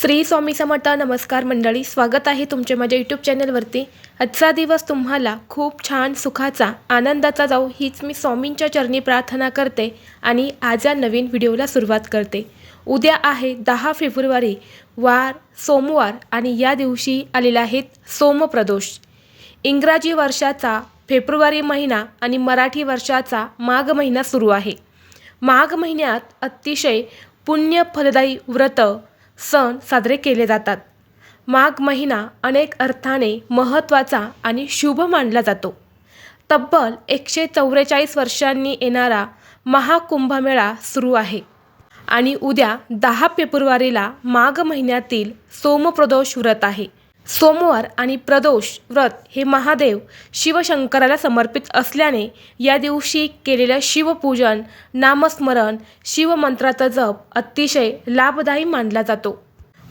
श्री स्वामी समर्थ नमस्कार मंडळी स्वागत आहे तुमचे माझ्या यूट्यूब चॅनलवरती आजचा दिवस तुम्हाला खूप छान सुखाचा आनंदाचा जाऊ हीच मी स्वामींच्या चरणी प्रार्थना करते आणि आज या नवीन व्हिडिओला सुरुवात करते. उद्या आहे दहा फेब्रुवारी वार सोमवार आणि या दिवशी आलेला आहेत सोमप्रदोष. इंग्रजी वर्षाचा फेब्रुवारी महिना आणि मराठी वर्षाचा माघ महिना सुरू आहे. माघ महिन्यात अतिशय पुण्य फलदायी व्रत सण साजरे केले जातात. माघ महिना अनेक अर्थाने महत्त्वाचा आणि शुभ मानला जातो. तब्बल एकशे चौवेचाळीस वर्षांनी येणारा महाकुंभमेळा सुरू आहे. आणि उद्या दहा फेब्रुवारीला माघ महिन्यातील सोमप्रदोष व्रत आहे. सोमवार आणि प्रदोष व्रत हे महादेव शिवशंकराला समर्पित असल्याने या दिवशी केलेलं शिवपूजन नामस्मरण शिवमंत्राचा जप अतिशय लाभदायी मानला जातो.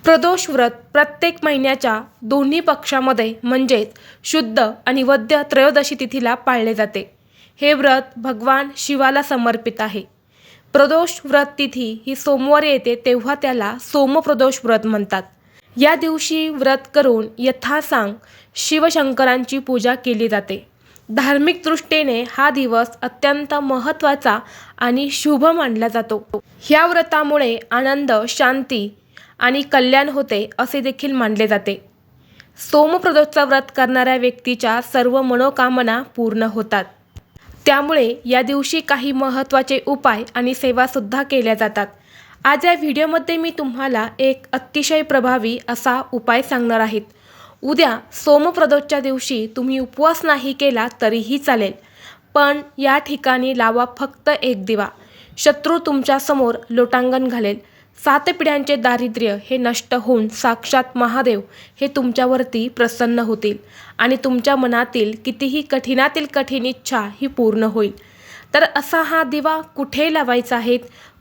प्रदोष व्रत प्रत्येक महिन्याच्या दोन्ही पक्षामध्ये म्हणजेच शुद्ध आणि वद्य त्रयोदशी तिथीला पाळले जाते. हे व्रत भगवान शिवाला समर्पित आहे. प्रदोष व्रत तिथी ही सोमवारी येते तेव्हा त्याला सोमप्रदोष व्रत म्हणतात. या दिवशी व्रत करून यथासांग शिवशंकरांची पूजा केली जाते. धार्मिक दृष्टीने हा दिवस अत्यंत महत्त्वाचा आणि शुभ मानला जातो. ह्या व्रतामुळे आनंद शांती आणि कल्याण होते असे देखील मानले जाते. सोमप्रदोषचा व्रत करणाऱ्या व्यक्तीच्या सर्व मनोकामना पूर्ण होतात. त्यामुळे या दिवशी काही महत्त्वाचे उपाय आणि सेवासुद्धा केल्या जातात. आज या व्हिडिओमध्ये मी तुम्हाला एक अतिशय प्रभावी असा उपाय सांगणार आहेत उद्या सोमप्रदोषच्या दिवशी तुम्ही उपवास नाही केला तरीही चालेल पण या ठिकाणी लावा फक्त एक दिवा. शत्रू तुमच्यासमोर लोटांगण घालेल. सात पिढ्यांचे दारिद्र्य हे नष्ट होऊन साक्षात महादेव हे तुमच्यावरती प्रसन्न होतील आणि तुमच्या मनातील कितीही कठीणातील कठीण इच्छा ही पूर्ण होईल. तर असा हा दिवा कुठे लावायचा आहे?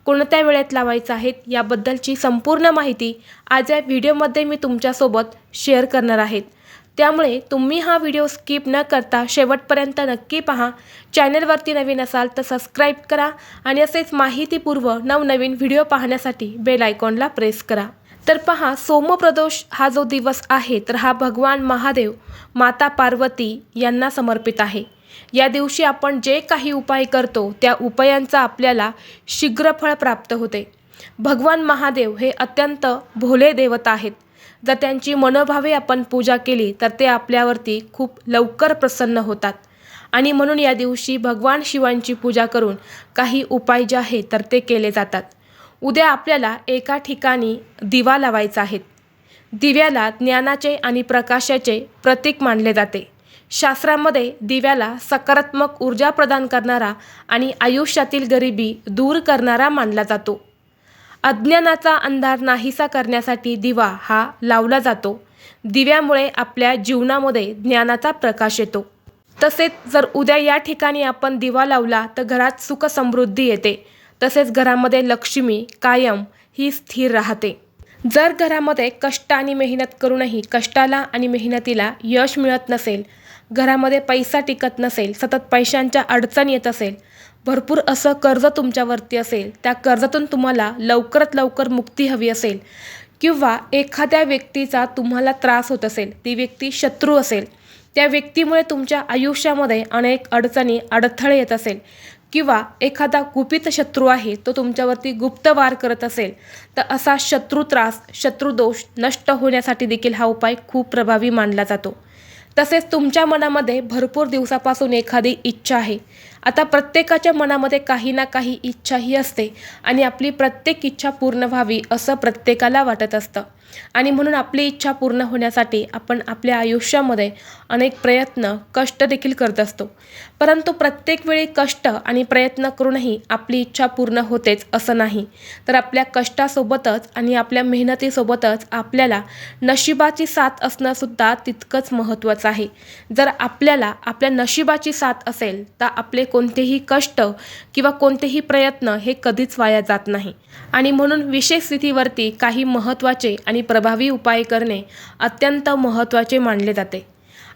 कोणत्या वेळेत लावायचा आहे याबद्दलची संपूर्ण माहिती आज या व्हिडिओमध्ये मी तुमच्यासोबत शेअर करणार आहेत त्यामुळे तुम्ही हा व्हिडिओ स्किप न करता शेवटपर्यंत नक्की पहा. चॅनलवरती नवीन असाल तर सबस्क्राईब करा आणि असेच माहितीपूर्व नवनवीन व्हिडिओ पाहण्यासाठी बेल आयकॉनला प्रेस करा. तर पहा सोमप्रदोष हा जो दिवस आहे तर हा भगवान महादेव माता पार्वती यांना समर्पित आहे. या दिवशी आपण जे काही उपाय करतो त्या उपायांचा आपल्याला शीघ्र फळ प्राप्त होते. भगवान महादेव हे अत्यंत भोले देवता आहेत. जर त्यांची मनोभावे आपण पूजा केली तर ते आपल्यावरती खूप लवकर प्रसन्न होतात. आणि म्हणून या दिवशी भगवान शिवांची पूजा करून काही उपाय जे आहेत तर ते केले जातात. उद्या आपल्याला एका ठिकाणी दिवा लावायचा आहे. दिव्याला ज्ञानाचे आणि प्रकाशाचे प्रतीक मानले जाते. शास्त्रामध्ये दिव्याला सकारात्मक ऊर्जा प्रदान करणारा आणि आयुष्यातील गरिबी दूर करणारा मानला जातो. अज्ञानाचा अंधार नाहीसा करण्यासाठी दिवा हा लावला जातो. दिव्यामुळे आपल्या जीवनामध्ये ज्ञानाचा प्रकाश येतो. तसेच जर उद्या या ठिकाणी आपण दिवा लावला तर घरात सुख समृद्धी येते. तसेच घरामध्ये लक्ष्मी कायम ही स्थिर राहते. जर घरामध्ये कष्ट आणि मेहनत करूनही कष्टाला आणि मेहनतीला यश मिळत नसेल घरामध्ये पैसा टिकत नसेल सतत पैशांच्या अडचण येत असेल भरपूर असं कर्ज तुमच्यावरती असेल त्या कर्जातून तुम्हाला लवकरात लवकर मुक्ती हवी असेल. किंवा एखाद्या व्यक्तीचा तुम्हाला त्रास होत असेल ती व्यक्ती शत्रू असेल त्या व्यक्तीमुळे तुमच्या आयुष्यामध्ये अनेक अडचणी अडथळे येत असेल. किंवा एखादा गुपित शत्रू आहे तो तुमच्यावरती गुप्त वार करत असेल तर असा शत्रू त्रास शत्रुदोष नष्ट होण्यासाठी देखील हा उपाय खूप प्रभावी मानला जातो. तसेच तुमच्या मनामध्ये भरपूर दिवसापासून एखादी इच्छा आहे. आता प्रत्येकाच्या मनामध्ये काही ना काही इच्छा ही असते आणि आपली प्रत्येक इच्छा पूर्ण व्हावी असं प्रत्येकाला वाटत असतं. आणि म्हणून आपली इच्छा पूर्ण होण्यासाठी आपण आपल्या आयुष्यामध्ये अनेक प्रयत्न कष्ट देखील करत असतो. परंतु प्रत्येक वेळी कष्ट आणि प्रयत्न करूनही आपली इच्छा पूर्ण होतेच असं नाही. तर आपल्या कष्टासोबतच आणि आपल्या मेहनतीसोबतच आपल्याला नशिबाची साथ असणंसुद्धा तितकंच महत्त्वाचं आहे. जर आपल्याला आपल्या नशिबाची साथ असेल तर आपले कोणतेही कष्ट किंवा कोणतेही प्रयत्न हे कधीच वाया जात नाही. आणि म्हणून विशेष स्थितीवरती काही महत्त्वाचे आणि आणि प्रभावी उपाय करणे अत्यंत महत्त्वाचे मानले जाते.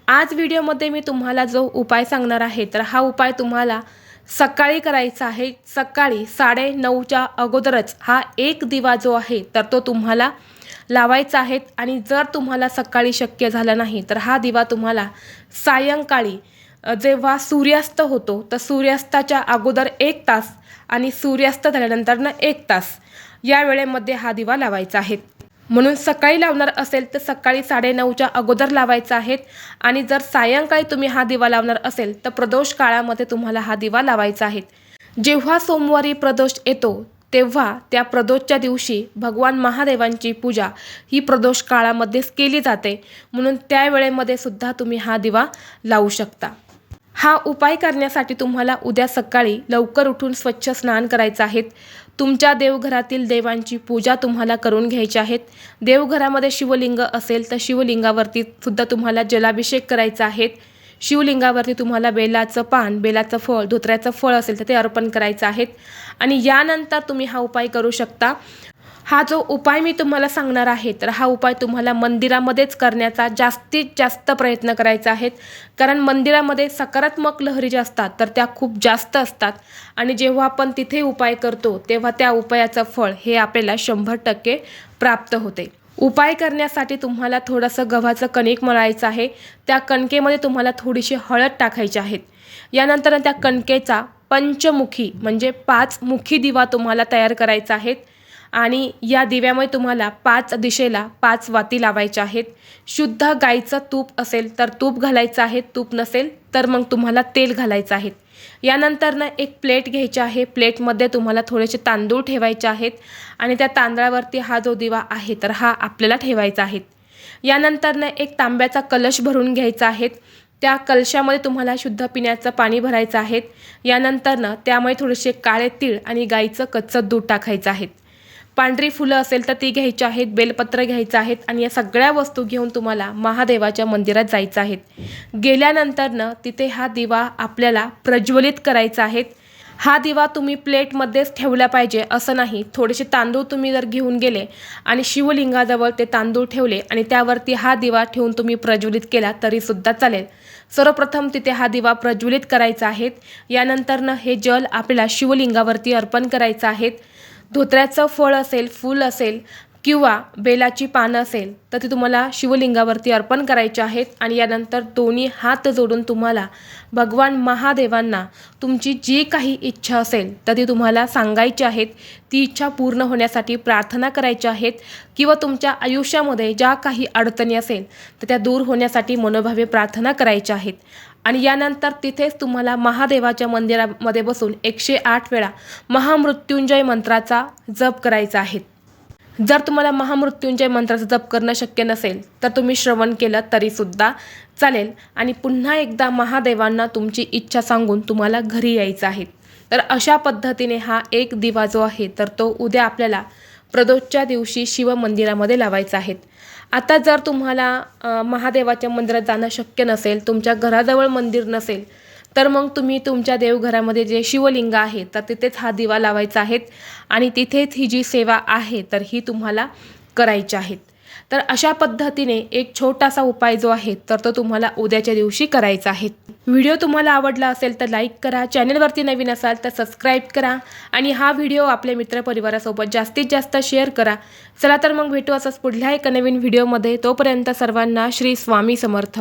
आज व्हिडिओमध्ये मी तुम्हाला जो उपाय सांगणार आहे तर हा उपाय तुम्हाला सकाळी करायचा आहे. सकाळी साडे नऊच्या अगोदरच हा एक दिवा जो आहे तर तो तुम्हाला लावायचा आहेत आणि जर तुम्हाला सकाळी शक्य झालं नाही तर हा दिवा तुम्हाला सायंकाळी जेव्हा सूर्यास्त होतो तर सूर्यास्ताच्या अगोदर एक तास आणि सूर्यास्त झाल्यानंतरनं एक तास या वेळेमध्ये हा दिवा लावायचा आहे. म्हणून सकाळी लावणार असेल तर सकाळी साडेनऊच्या अगोदर लावायचा आहेत आणि जर सायंकाळी तुम्ही हा दिवा लावणार असेल तर प्रदोष काळामध्ये तुम्हाला हा दिवा लावायचा आहे. जेव्हा सोमवारी प्रदोष येतो तेव्हा त्या प्रदोषच्या दिवशी भगवान महादेवांची पूजा ही प्रदोष काळामध्येच केली जाते. म्हणून त्या वेळेमध्ये सुद्धा तुम्ही हा दिवा लावू शकता. हा उपाय करण्यासाठी तुम्हाला उद्या सकाळी लवकर उठून स्वच्छ स्नान करायचं आहे. तुमच्या देवघरातील देवांची पूजा तुम्हाला करून घ्यायची आहेत. देवघरामध्ये शिवलिंग असेल तर शिवलिंगावरती सुद्धा तुम्हाला जलाभिषेक करायचा आहे. शिवलिंगावरती तुम्हाला बेलाचं पान बेलाचं फळ धोत्र्याचं फळ असेल तर ते अर्पण करायचं आहेत आणि यानंतर तुम्ही हा उपाय करू शकता. हा जो उपाय मी तुम्हाला सांगणार आहे तर हा उपाय तुम्हाला मंदिरामध्येच करण्याचा जास्तीत जास्त प्रयत्न करायचा आहेत कारण मंदिरामध्ये सकारात्मक लहरी ज्या असतात तर त्या खूप जास्त असतात. आणि जेव्हा आपण तिथे उपाय करतो तेव्हा त्या उपायाचं फळ हे आपल्याला शंभर टक्के प्राप्त होते. उपाय करण्यासाठी तुम्हाला थोडंसं गव्हाचं कणिक मळायचं आहे. त्या कणकेमध्ये तुम्हाला थोडीशी हळद टाकायची आहेत यानंतर त्या कणकेचा पंचमुखी म्हणजे पाच मुखी दिवा तुम्हाला तयार करायचा आहे. आणि या दिव्यामुळे तुम्हाला पाच दिशेला पाच वाती लावायच्या आहेत. शुद्ध गाईचं तूप असेल तर तूप घालायचं आहे तूप नसेल तर मग तुम्हाला तेल घालायचं आहे. यानंतर ना एक प्लेट घ्यायची आहे. प्लेटमध्ये तुम्हाला थोडेसे तांदूळ ठेवायचे आहेत आणि त्या तांदळावरती हा जो दिवा आहे तर हा आपल्याला ठेवायचा आहे. यानंतर ना एक तांब्याचा कलश भरून घ्यायचा आहे. त्या कलशामध्ये तुम्हाला शुद्ध पिण्याचं पाणी भरायचं आहे. यानंतरनं त्यामुळे थोडेसे काळे तीळ आणि गाईचं कच्चं दूध टाकायचं आहे. पांढरी फुलं असेल तर ती घ्यायची आहेत बेलपत्र घ्यायचं आहेत आणि या सगळ्या वस्तू घेऊन तुम्हाला महादेवाच्या मंदिरात जायचं आहेत. गेल्यानंतरनं तिथे हा दिवा आपल्याला प्रज्वलित करायचा आहे. हा दिवा तुम्ही प्लेटमध्येच ठेवला पाहिजे असं नाही. थोडेसे तांदूळ तुम्ही जर घेऊन गेले आणि शिवलिंगाजवळ ते तांदूळ ठेवले आणि त्यावरती हा दिवा ठेवून तुम्ही प्रज्वलित केला तरीसुद्धा चालेल. सर्वप्रथम तिथे हा दिवा प्रज्वलित करायचा आहे. यानंतरनं हे जल आपल्याला शिवलिंगावरती अर्पण करायचं आहे. धोत्र्याचं फळ असेल फूल असेल किंवा बेलाची पानं असेल तर ती तुम्हाला शिवलिंगावरती अर्पण करायचे आहेत आणि यानंतर दोन्ही हात जोडून तुम्हाला भगवान महादेवांना तुमची जी काही इच्छा असेल तर ती तुम्हाला सांगायची आहेत. ती इच्छा पूर्ण होण्यासाठी प्रार्थना करायच्या आहेत किंवा तुमच्या आयुष्यामध्ये ज्या काही अडचणी असेल तर त्या दूर होण्यासाठी मनोभावे प्रार्थना करायच्या आहेत. आणि यानंतर तिथेच तुम्हाला महादेवाच्या मंदिरामध्ये बसून एकशे आठ वेळा महामृत्युंजय मंत्राचा जप करायचा आहे. जर तुम्हाला महामृत्युंजय मंत्राचा जप करणं शक्य नसेल तर तुम्ही श्रवण केलं तरीसुद्धा चालेल. आणि पुन्हा एकदा महादेवांना तुमची इच्छा सांगून तुम्हाला घरी यायचं आहे. तर अशा पद्धतीने हा एक दिवा जो आहे तर तो उद्या आपल्याला प्रदोषच्या दिवशी शिवमंदिरामध्ये लावायचा आहे. आता जर तुम्हाला महादेवाच्या मंदिरात जाणं शक्य नसेल तुमच्या घराजवळ मंदिर नसेल तर मग तुम्ही तुमच्या देवघरामध्ये जे शिवलिंग आहे तर तिथेच हा दिवा लावायचा आहे आणि तिथेच ही जी सेवा आहे तर ही तुम्हाला करायची आहेत तर अशा पद्धतीने एक छोटासा उपाय जो आहे तर तो तुम्हाला उद्याच्या दिवशी करायचा आहे. व्हिडिओ तुम्हाला आवडला असेल तर लाईक करा चॅनलवरती नवीन असाल तर सबस्क्राईब करा आणि हा व्हिडिओ आपल्या मित्रपरिवारासोबत जास्तीत जास्त शेअर करा. चला तर मग भेटू असंच पुढल्या एका नवीन व्हिडिओमध्ये. तोपर्यंत सर्वांना श्री स्वामी समर्थ.